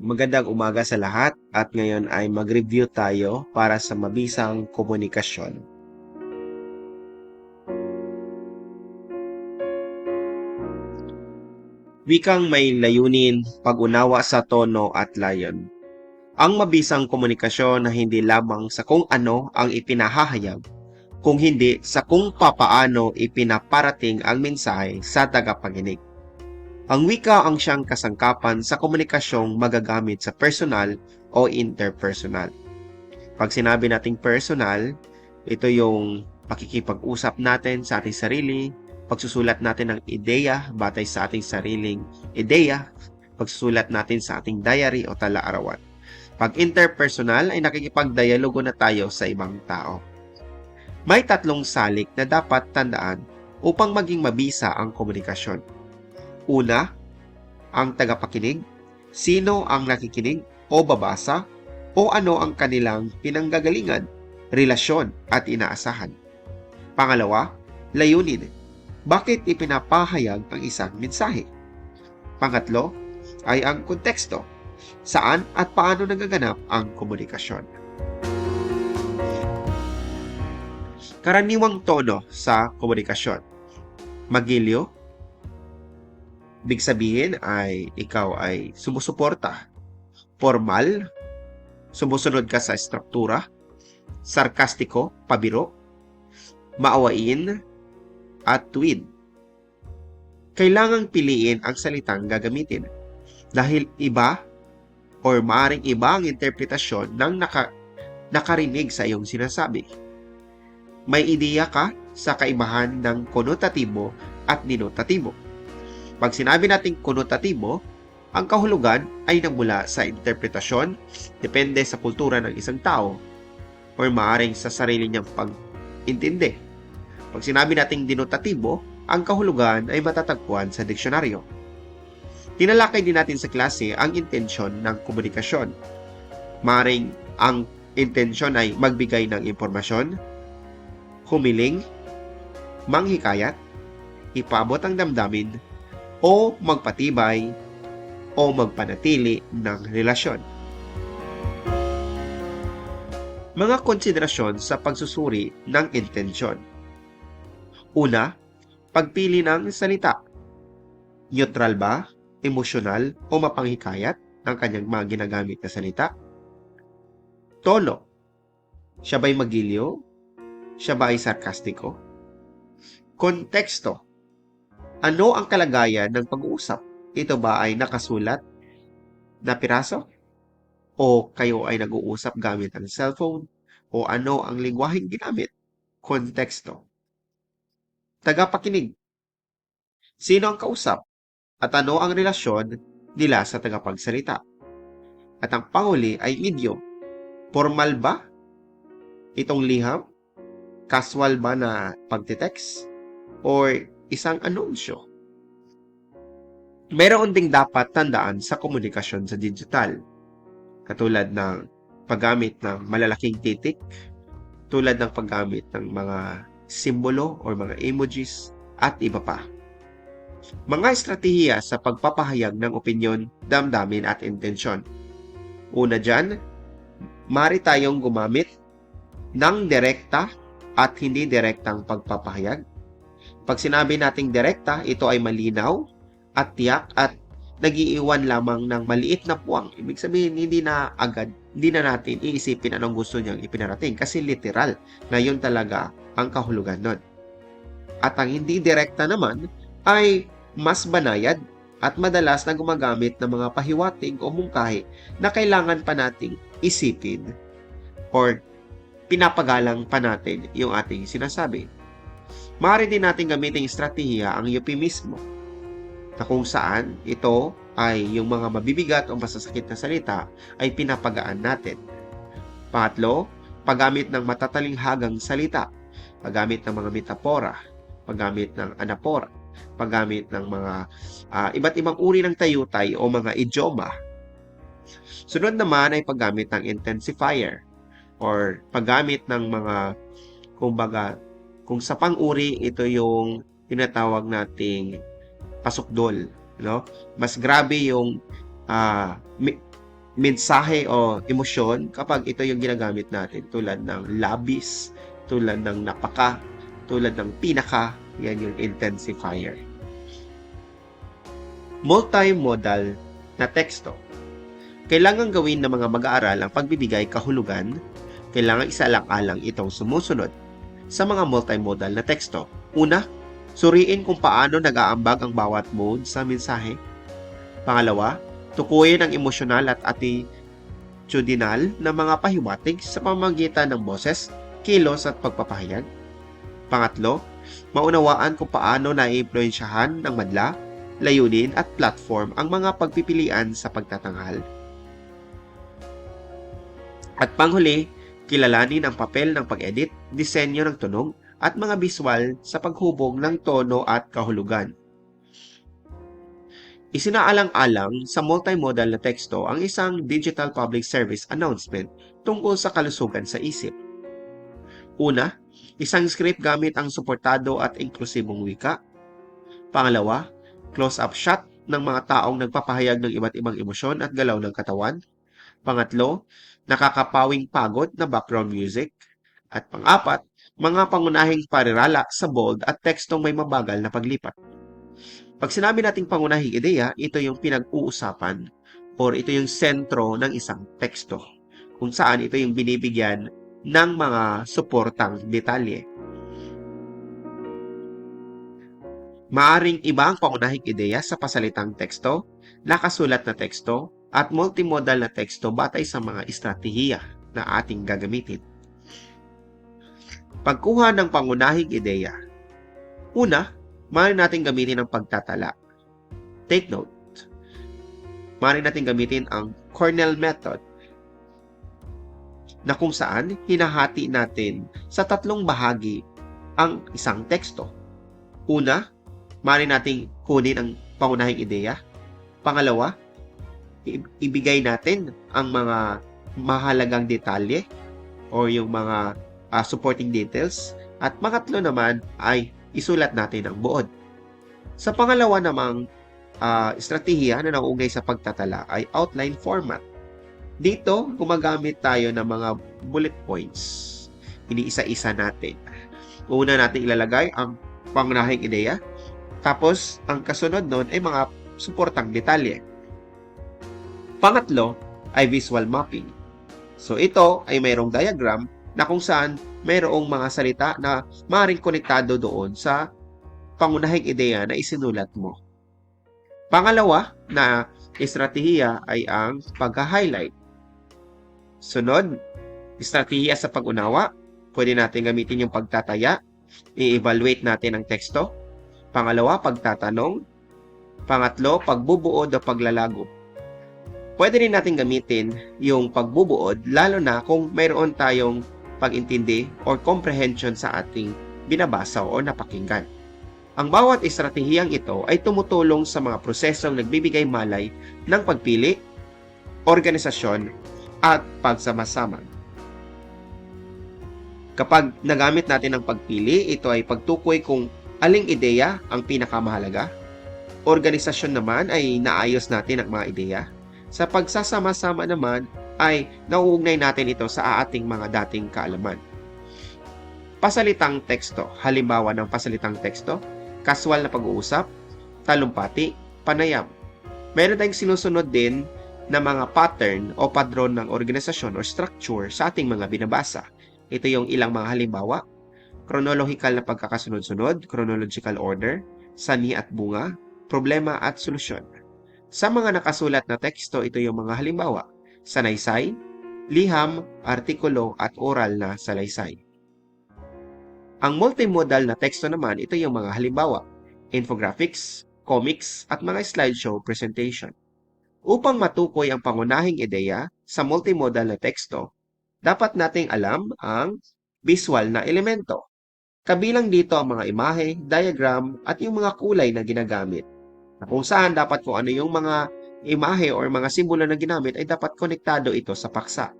Magandang umaga sa lahat at ngayon ay mag-review tayo para sa mabisang komunikasyon. Wikang may layunin, pag-unawa sa tono at layon. Ang mabisang komunikasyon na hindi lamang sa kung ano ang ipinahahayag, kung hindi sa kung papaano ipinaparating ang mensahe sa tagapaginig. Ang wika ang siyang kasangkapan sa komunikasyong magagamit sa personal o interpersonal. Pag sinabi nating personal, ito yung pakikipag-usap natin sa ating sarili, pagsusulat natin ng ideya batay sa ating sariling ideya, pagsusulat natin sa ating diary o tala-arawan. Pag interpersonal ay nakikipagdialogo na tayo sa ibang tao. May tatlong salik na dapat tandaan upang maging mabisa ang komunikasyon. Una, ang tagapakinig, sino ang nakikinig o babasa, o ano ang kanilang pinanggagalingan, relasyon at inaasahan. Pangalawa, layunin. Bakit ipinapahayag ang isang mensahe? Pangatlo, ay ang konteksto. Saan at paano nagaganap ang komunikasyon? Karaniwang tono sa komunikasyon. Magilyo, Big sabihin ay ikaw ay sumusuporta. Formal, sumusunod ka sa struktura. Sarkastiko, pabiro. Maawain, at tuwid. Kailangang piliin ang salitang gagamitin dahil iba or maaring iba ang interpretasyon ng naka, nakarinig sa iyong sinasabi. May ideya ka sa kaibahan ng konotatibo at dinotatibo. Pag sinabi nating konotatibo, ang kahulugan ay nagmula sa interpretasyon, depende sa kultura ng isang tao, or maaring sa sarili niyang pag-intindi. Pag sinabi nating dinotatibo, ang kahulugan ay matatagpuan sa diksyonaryo. Tinalakay din natin sa klase ang intensyon ng komunikasyon. Maaring ang intensyon ay magbigay ng impormasyon, humiling, manghikayat, ipabot ang damdamin, o magpatibay o magpanatili ng relasyon. Mga konsiderasyon sa pagsusuri ng intensyon. Una, pagpili ng salita. Neutral ba, emosyonal o mapanghikayat ang kanyang mga ginagamit na salita? Tono. Siya ba'y magiliw? Siya ba ay sarkastiko? Konteksto ano ang kalagayan ng pag-uusap? Ito ba ay nakasulat na piraso? O kayo ay nag-uusap gamit ang cellphone? O ano ang lingwaheng ginamit? Konteksto. Tagapakinig. Sino ang kausap? At ano ang relasyon nila sa tagapagsalita? At ang panghuli ay medium. Formal ba? Itong liham? Casual ba na pagtitext? Or isang anunsyo. Mayroon ding dapat tandaan sa komunikasyon sa digital, katulad ng paggamit ng malalaking titik, tulad ng paggamit ng mga simbolo or mga emojis, at iba pa. Mga estratehiya sa pagpapahayag ng opinyon, damdamin at intensyon. Una dyan, mari tayong gumamit ng direkta at hindi direktang pagpapahayag pag sinabi nating direkta, ito ay malinaw at tiyak at nagiiwan lamang ng maliit na puwang. Ibig sabihin, hindi na agad, hindi na natin iisipin anong gusto niyang ipinarating kasi literal na yun talaga ang kahulugan nun. At ang hindi direkta naman ay mas banayad at madalas na gumagamit ng mga pahiwatig o mungkahi na kailangan pa nating isipin or pinapagalang pa natin yung ating sinasabi. Maaari din natin gamitin estratehiya ang euphemismo na kung saan ito ay yung mga mabibigat o masasakit na salita ay pinapagaan natin. Pangatlo, paggamit ng matatalinghagang salita, paggamit ng mga metapora, paggamit ng anapora, paggamit ng mga uh, iba't ibang uri ng tayutay o mga idioma. Sunod naman ay paggamit ng intensifier or paggamit ng mga kumbaga kung sa pang-uri, ito yung tinatawag nating pasukdol. No? Mas grabe yung uh, mensahe o emosyon kapag ito yung ginagamit natin tulad ng labis, tulad ng napaka, tulad ng pinaka, yan yung intensifier. Multimodal na teksto. Kailangan gawin ng mga mag-aaral ang pagbibigay kahulugan, kailangan isalang-alang itong sumusunod sa mga multimodal na teksto. Una, suriin kung paano nag-aambag ang bawat mode sa mensahe. Pangalawa, tukuyin ang emosyonal at attitudinal na mga pahiwatig sa pamamagitan ng boses, kilos at pagpapahayag. Pangatlo, maunawaan kung paano naiimpluensyahan ng madla, layunin at platform ang mga pagpipilian sa pagtatanghal. At panghuli, kilalanin ang papel ng pag-edit, disenyo ng tunog, at mga visual sa paghubog ng tono at kahulugan. Isinaalang-alang sa multimodal na teksto ang isang digital public service announcement tungkol sa kalusugan sa isip. Una, isang script gamit ang suportado at inklusibong wika. Pangalawa, close-up shot ng mga taong nagpapahayag ng iba't ibang emosyon at galaw ng katawan. Pangatlo, nakakapawing pagod na background music. At pang-apat, mga pangunahing parirala sa bold at tekstong may mabagal na paglipat. Pag sinabi nating pangunahing ideya, ito yung pinag-uusapan or ito yung sentro ng isang teksto kung saan ito yung binibigyan ng mga suportang detalye. Maaring iba ang pangunahing ideya sa pasalitang teksto, nakasulat na teksto, at multimodal na teksto batay sa mga estratehiya na ating gagamitin. Pagkuha ng pangunahing ideya. Una, maaari natin gamitin ang pagtatala. Take note. Maaari natin gamitin ang Cornell method na kung saan hinahati natin sa tatlong bahagi ang isang teksto. Una, maaari nating kunin ang pangunahing ideya. Pangalawa, ibigay natin ang mga mahalagang detalye o yung mga uh, supporting details. At pangatlo naman ay isulat natin ang buod. Sa pangalawa namang uh, estratehiya na nauugay sa pagtatala ay outline format. Dito, gumagamit tayo ng mga bullet points. Iniisa-isa natin. Una natin ilalagay ang pangunahing ideya. Tapos, ang kasunod nun ay mga suportang detalye. Pangatlo ay visual mapping. So, ito ay mayroong diagram na kung saan mayroong mga salita na maaaring konektado doon sa pangunahing ideya na isinulat mo. Pangalawa na estratehiya ay ang pagka-highlight. Sunod, estratehiya sa pag-unawa. Pwede natin gamitin yung pagtataya. I-evaluate natin ang teksto. Pangalawa, pagtatanong. Pangatlo, pagbubuod o paglalago. Pwede rin natin gamitin yung pagbubuod lalo na kung mayroon tayong pag-intindi or comprehension sa ating binabasa o napakinggan. Ang bawat estratehiyang ito ay tumutulong sa mga prosesong nagbibigay malay ng pagpili, organisasyon, at pagsama-sama. Kapag nagamit natin ang pagpili, ito ay pagtukoy kung aling ideya ang pinakamahalaga. Organisasyon naman ay naayos natin ang mga ideya. Sa pagsasama-sama naman ay nauugnay natin ito sa ating mga dating kaalaman. Pasalitang teksto. Halimbawa ng pasalitang teksto, kaswal na pag-uusap, talumpati, panayam. Meron tayong sinusunod din na mga pattern o padron ng organisasyon o structure sa ating mga binabasa. Ito yung ilang mga halimbawa. Chronological na pagkakasunod-sunod, chronological order, sani at bunga, problema at solusyon. Sa mga nakasulat na teksto, ito yung mga halimbawa sanaysay, liham, artikulo at oral na salaysay. Ang multimodal na teksto naman, ito yung mga halimbawa, infographics, comics, at mga slideshow presentation. Upang matukoy ang pangunahing ideya sa multimodal na teksto, dapat nating alam ang visual na elemento. Kabilang dito ang mga imahe, diagram, at yung mga kulay na ginagamit. Na kung saan dapat kung ano yung mga imahe or mga simbolo na ginamit ay dapat konektado ito sa paksa.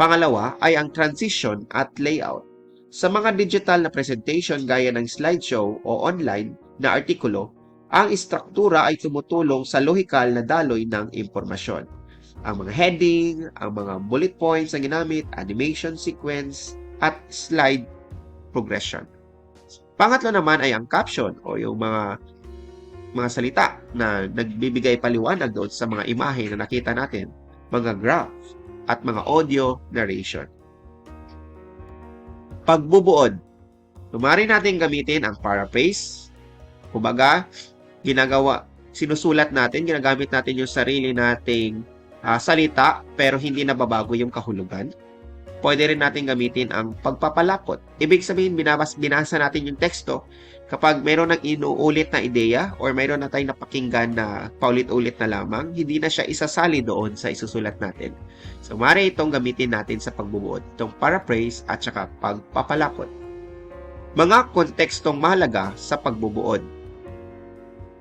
Pangalawa ay ang transition at layout. Sa mga digital na presentation gaya ng slideshow o online na artikulo, ang istruktura ay tumutulong sa lohikal na daloy ng impormasyon. ang mga heading, ang mga bullet points na ginamit, animation sequence, at slide progression. Pangatlo naman ay ang caption o yung mga mga salita na nagbibigay paliwanag doon sa mga imahe na nakita natin, mga graph, at mga audio narration. Pagbubuod. Tumari natin gamitin ang paraphrase. Kumbaga, ginagawa, sinusulat natin, ginagamit natin yung sarili nating ah, salita pero hindi nababago yung kahulugan. Pwede rin natin gamitin ang pagpapalapot. Ibig sabihin, binabas, binasa natin yung teksto kapag mayroon ng inuulit na ideya or mayroon na tayong napakinggan na paulit-ulit na lamang, hindi na siya isasali doon sa isusulat natin. So, maaari itong gamitin natin sa pagbubuod, itong paraphrase at saka pagpapalapot. Mga kontekstong mahalaga sa pagbubuod.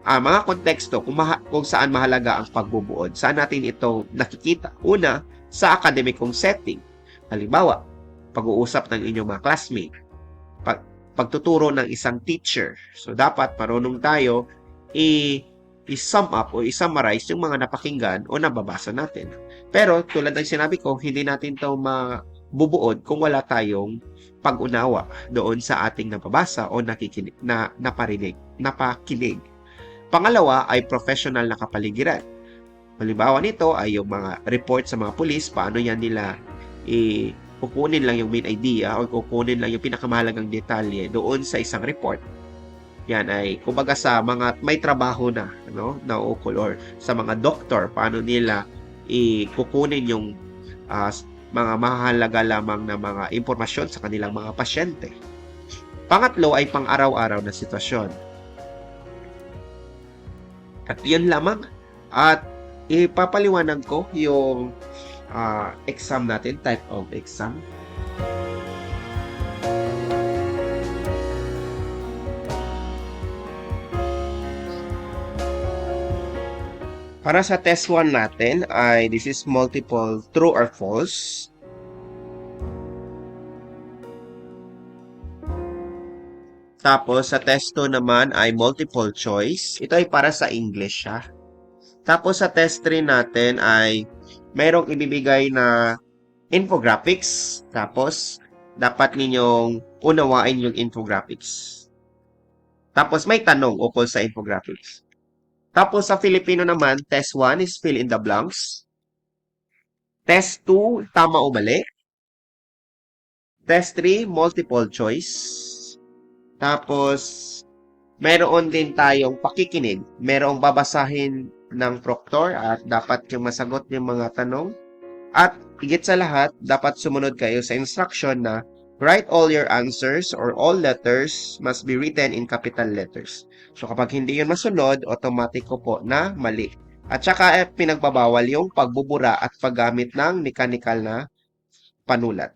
Ah, mga konteksto kung, maha- kung saan mahalaga ang pagbubuod. Saan natin ito nakikita? Una, sa akademikong setting. Halimbawa, pag-uusap ng inyong mga classmate. Pag, pagtuturo ng isang teacher. So, dapat marunong tayo i- i-sum up o i-summarize yung mga napakinggan o nababasa natin. Pero, tulad ng sinabi ko, hindi natin ito mabubuod kung wala tayong pag-unawa doon sa ating nababasa o nakikinig, na, naparinig, napakinig. Pangalawa ay professional na kapaligiran. Halimbawa nito ay yung mga report sa mga pulis, paano yan nila i kukunin lang yung main idea o kukunin lang yung pinakamahalagang detalye doon sa isang report. Yan ay kumbaga sa mga may trabaho na no na ukol or sa mga doktor paano nila i-kukunin yung ah, mga mahalaga lamang na mga impormasyon sa kanilang mga pasyente. Pangatlo ay pang-araw-araw na sitwasyon. At yun lamang. At ipapaliwanag ko yung ah, exam natin, type of exam. Para sa test 1 natin ay this is multiple true or false. Tapos sa test 2 naman ay multiple choice. Ito ay para sa English siya. Tapos sa test 3 natin ay mayroong ibibigay na infographics. Tapos dapat ninyong unawain yung infographics. Tapos may tanong ukol sa infographics. Tapos sa Filipino naman, test 1 is fill in the blanks. Test 2, tama o mali. Test 3, multiple choice. Tapos, meron din tayong pakikinig. Merong babasahin ng proctor at dapat yung masagot yung mga tanong. At higit sa lahat, dapat sumunod kayo sa instruction na write all your answers or all letters must be written in capital letters. So kapag hindi yun masunod, automatic ko po na mali. At saka eh, pinagbabawal yung pagbubura at paggamit ng mechanical na panulat.